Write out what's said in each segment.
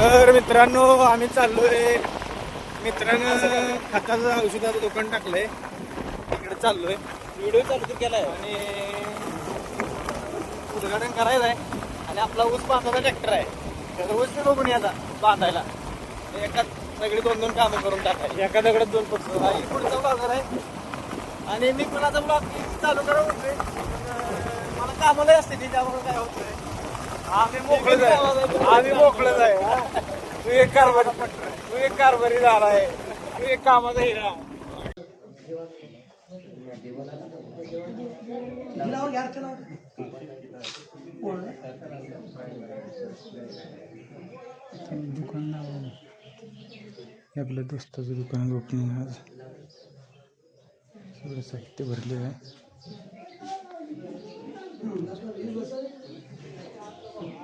तर मित्रांनो आम्ही चाललोय. मित्रानं खताचं औषधाचं दुकान टाकलंय. तिकडे चाललोय. व्हिडिओ चालू तर केलाय. आणि उद्घाटन करायचं आहे. आणि आपला ऊस बांधायचा ट्रॅक्टर आहे. तर ऊस ते बघून याचा बांधायला. एका सगळी दोन दोन कामं करून टाकायची. एका दगडात दोन पक्ष. आणि पुढचा बाजार आहे. आणि मी आता ब्लॉग चालू करा म्हणतोय पण, अं, मला कामाला असते ती त्यामुळे काय होतंय? आम्ही मोकळं आहे. आम्ही मोकळच आहे तू एक कारभारी तू एक कारभारी झाला आहे. तू एक कामाचा हिरा दुकान नाव आपल्या दोस्ताचं दुकान ओपनिंग आज. सगळं साहित्य भरलेलं आहे.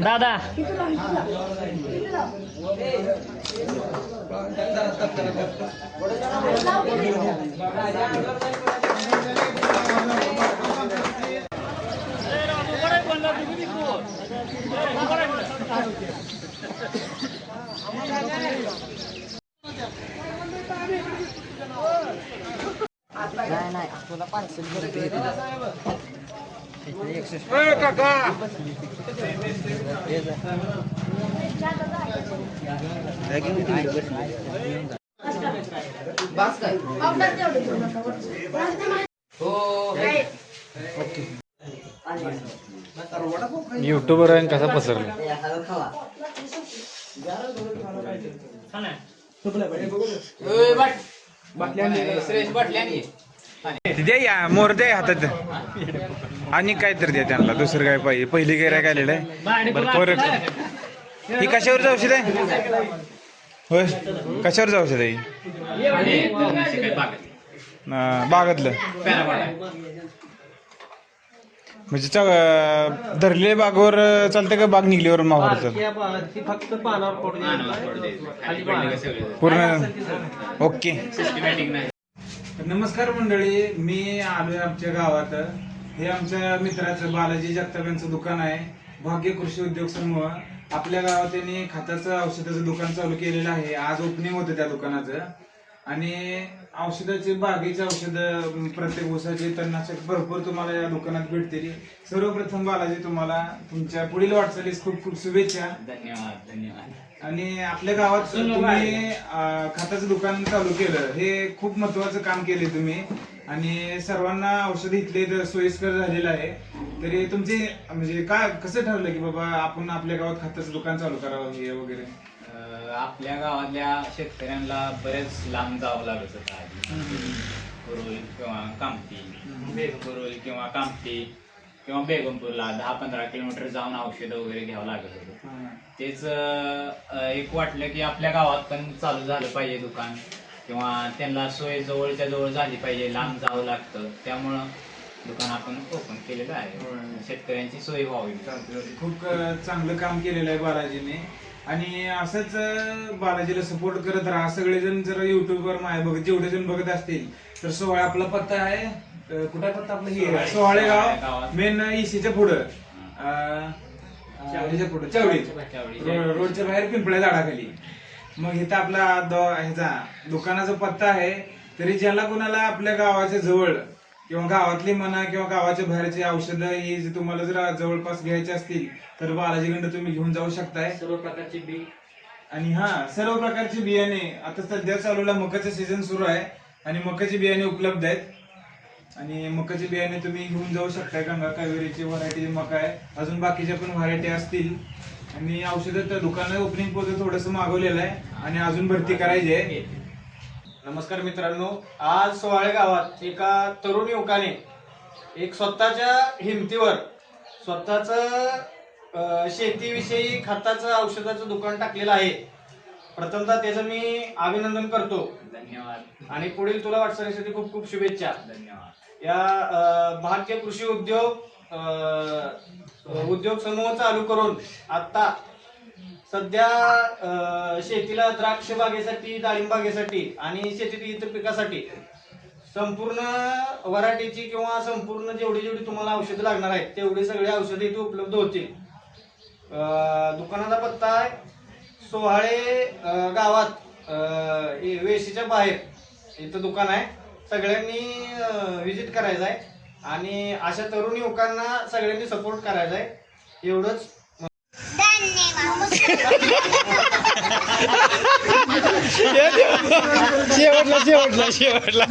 दादा. नाही नाही तुला पार्सल युट्यूबर आहे कसा पसरला? द्या या मोर द्या हातात. आणि काय तर द्या त्यांना दुसरं काय पाहिजे? पहिली गिरायक आलेलं आहे. बरं परत ही कशावर जाऊ आहे? होय कशावर जाऊ आहे? बागातलं. म्हणजे च- धरलेल्या बागवर चालते का बाग निघलीवर मावर पूर्ण ओके. नमस्कार मंडळी मी आलोय आमच्या गावात. हे आमच्या मित्राचं बालाजी जगताप यांचं दुकान आहे. भाग्य कृषी उद्योग समूह. आपल्या गावात त्यांनी खताचं औषधाचं दुकान चालू केलेलं आहे. आज ओपनिंग होतं त्या दुकानाचं. आणि औषधाचे बागेचे औषध प्रत्येक ऊसाचे तणनाशक भरपूर तुम्हाला या दुकानात भेटतील. सर्वप्रथम बालाजी तुम्हाला तुमच्या पुढील वाटचालीस खूप खूप शुभेच्छा. धन्यवाद धन्यवाद. आणि आपल्या गावात तुम्ही अं, खताचं दुकान चालू केलं. हे खूप महत्वाचं काम केले तुम्ही. आणि सर्वांना औषध इथले तर सोयीस्कर झालेलं आहे. तरी तुमचे म्हणजे काय कसं ठरलं की बाबा आपण आपल्या गावात खताचं दुकान चालू करावं हे वगैरे? अं, आपल्या गावातल्या शेतकऱ्यांना बरेच लांब जावं लागत होतं आधी. कुरुल किंवा कामठी कुरुल किंवा कामठी किंवा बेगमपूरला दहा पंधरा किलोमीटर जाऊन औषधं वगैरे घ्यावं लागत होतं. तेच अं, एक वाटलं की आपल्या गावात पण चालू झालं पाहिजे दुकान. किंवा त्यांना सोय जवळच्या जवळ झाली पाहिजे लांब जावं लागतं. त्यामुळं दुकान आपण ओपन केलेलं आहे. शेतकऱ्यांची सोय व्हावी. खूप चांगलं काम केलेलं आहे बालाजीने. आणि असंच बालाजीला सपोर्ट करत राहा. सगळेजण जर युट्यूबवर माय बघत जेवढे जण बघत असतील तर सोहळा आपला पत्ता आहे. कुठं पत्ता आपला? हे सोहाळे. गाव. मेन इशीच्या पुढं. पुढं. चावडी. रोडच्या बाहेर पिंपळ्या झाडाखाली. मग इथं आपला ह्याचा दुकानाचा पत्ता आहे तरी ज्याला कोणाला आपल्या गावाच्या जवळ किंवा गावातली म्हणा किंवा गावाच्या बाहेरची औषधं ही जी तुम्हाला जर जवळपास घ्यायची असतील तर बालाजीकडं तुम्ही घेऊन जाऊ शकताय. सर्व प्रकारचे बी. आणि हा सर्व प्रकारचे बियाणे आता सध्या चालूला मकाचं सीझन सुरू आहे आणि मकाचे बियाणे उपलब्ध आहेत. आणि मकाचे बियाणे तुम्ही घेऊन जाऊ शकता गंगा कावेरीची व्हरायटी मका आहे. अजून बाकीच्या पण व्हरायटी असतील. आणि औषधं दुकानं ओपनिंग पोहोच थोडस मागवलेलं आहे आणि अजून भरती करायची आहे. नमस्कार मित्रांनो आज सोहाळे गावात एका तरुण युवकाने एक स्वतःच्या हिमतीवर स्वतःच शेतीविषयी खताचं औषधाचं दुकान टाकलेलं आहे. प्रथमतः त्याचं मी अभिनंदन करतो. धन्यवाद. आणि पुढील तुला वाटचालीसाठी खूप खूप शुभेच्छा. धन्यवाद. या भाग्य कृषी उद्योग अ, उद्योग समूह चालू करून आता सध्या शेतीला द्राक्ष बागेसाठी डाळिंब बागेसाठी आणि शेतीतील इतर पिकासाठी संपूर्ण वराठीची किंवा संपूर्ण जेवढी जेवढी तुम्हाला औषधं लागणार आहेत तेवढी सगळी औषधं इथे उपलब्ध होतील. दुकानाचा पत्ता आहे सोहाळे गावात वेशीच्या बाहेर इथं दुकान आहे. सगळ्यांनी व्हिजिट करायचं आहे. आणि अशा तरुण युवकांना सगळ्यांनी सपोर्ट करायचा आहे एवढंच शेवटला शेवटला शेवटला.